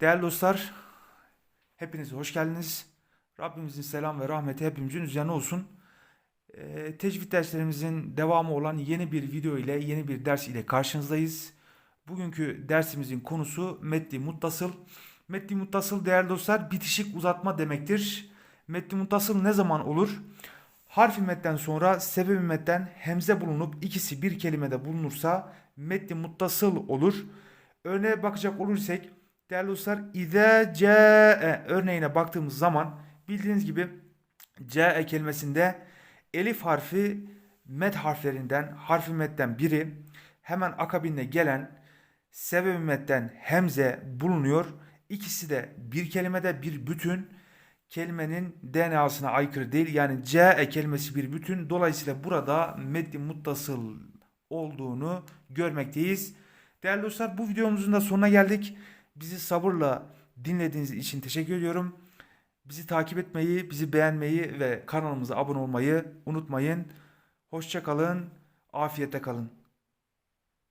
Değerli dostlar, hepiniz hoş geldiniz. Rabbimizin selam ve rahmeti hepimizin üzerine olsun. Ee, tecvid derslerimizin devamı olan yeni bir video ile, yeni bir ders ile karşınızdayız. Bugünkü dersimizin konusu metni muttasıl. Metni muttasıl değerli dostlar bitişik uzatma demektir. Metni muttasıl ne zaman olur? Harfi metten sonra sebebi metten hemze bulunup ikisi bir kelimede bulunursa metni muttasıl olur. Örneğe bakacak olursak değerli dostlar İze ce'e örneğine baktığımız zaman bildiğiniz gibi ce'e kelimesinde elif harfi met harflerinden harfi metten biri hemen akabinde gelen sebebi metten hemze bulunuyor. İkisi de bir kelimede bir bütün kelimenin DNA'sına aykırı değil. Yani CE kelimesi bir bütün. Dolayısıyla burada metni muttasıl olduğunu görmekteyiz. Değerli dostlar bu videomuzun da sonuna geldik. Bizi sabırla dinlediğiniz için teşekkür ediyorum. Bizi takip etmeyi, bizi beğenmeyi ve kanalımıza abone olmayı unutmayın. Hoşça kalın, afiyette kalın.